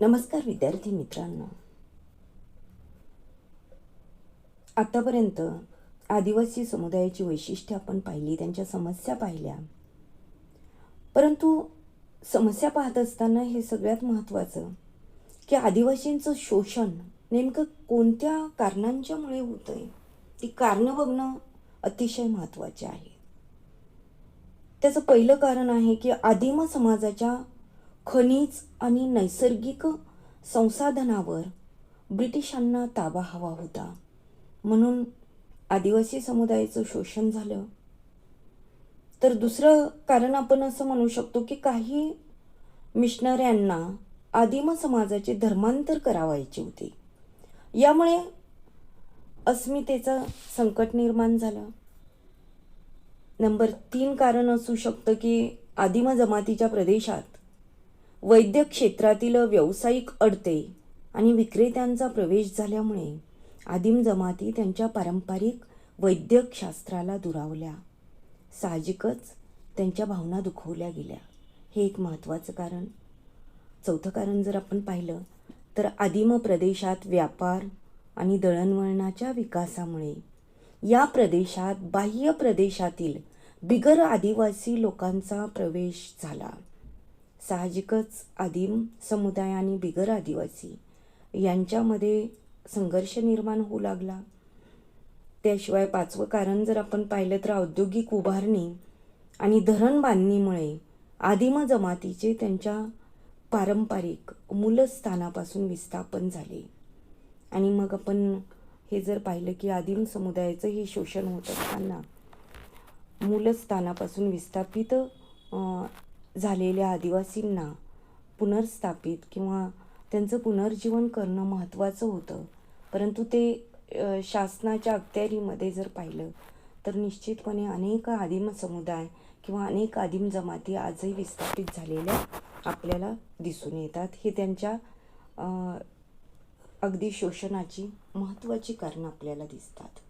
नमस्कार विद्यार्थी मित्रांनो. आतापर्यंत आदिवासी समुदायाची वैशिष्ट्ये आपण पाहिली त्यांच्या समस्या पाहिल्या. परंतु समस्या पाहत असताना हे सगळ्यात महत्त्वाचं की आदिवासींचं शोषण नेमकं कोणत्या कारणांच्यामुळे होतंय? ती कारणं बघणं अतिशय महत्त्वाचे आहे. त्याचं पहिलं कारण आहे की आदिम समाजाच्या खनिज आणि नैसर्गिक संसाधनावर ब्रिटिशांना ताबा हवा होता. म्हणून आदिवासी समुदायाचं शोषण झालं. तर दुसरं कारण आपण असं म्हणू शकतो की काही मिशनऱ्यांना आदिम समाजाचे धर्मांतर करावायचे होते. यामुळे अस्मितेचं संकट निर्माण झालं. नंबर तीन कारण असू शकतं की आदिम जमातीच्या प्रदेशात वैद्यक क्षेत्रातील व्यावसायिक अडते आणि विक्रेत्यांचा प्रवेश झाल्यामुळे आदिम जमाती त्यांच्या पारंपरिक वैद्यक शास्त्राला दुरावल्या. साहजिकच त्यांच्या भावना दुखवल्या गेल्या. हे एक महत्त्वाचं कारण. चौथं कारण जर आपण पाहिलं तर आदिम प्रदेशात व्यापार आणि दळणवळणाच्या विकासामुळे या प्रदेशात बाह्य प्रदेशातील बिगर आदिवासी लोकांचा प्रवेश झाला. साहजिकच आदिम समुदाय आणि बिगर आदिवासी यांच्यामध्ये संघर्ष निर्माण होऊ लागला. त्याशिवाय पाचवं कारण जर आपण पाहिलं तर औद्योगिक उभारणी आणि धरण बांधणीमुळे आदिम जमातीचे त्यांच्या पारंपरिक मूलस्थानापासून विस्थापन झाले. आणि मग आपण हे जर पाहिलं की आदिम समुदायाचं हे शोषण होत असताना मूलस्थानापासून विस्थापित झालेल्या आदिवासींना पुनर्स्थापित किंवा त्यांचं पुनर्जीवन करणं महत्त्वाचं होतं. परंतु ते शासनाच्या अखत्यारीमध्ये जर पाहिलं तर निश्चितपणे अनेक आदिम समुदाय किंवा अनेक आदिम जमाती आजही विस्थापित झालेल्या आपल्याला दिसून येतात. हे त्यांच्या अगदी शोषणाची महत्त्वाची कारणं आपल्याला दिसतात.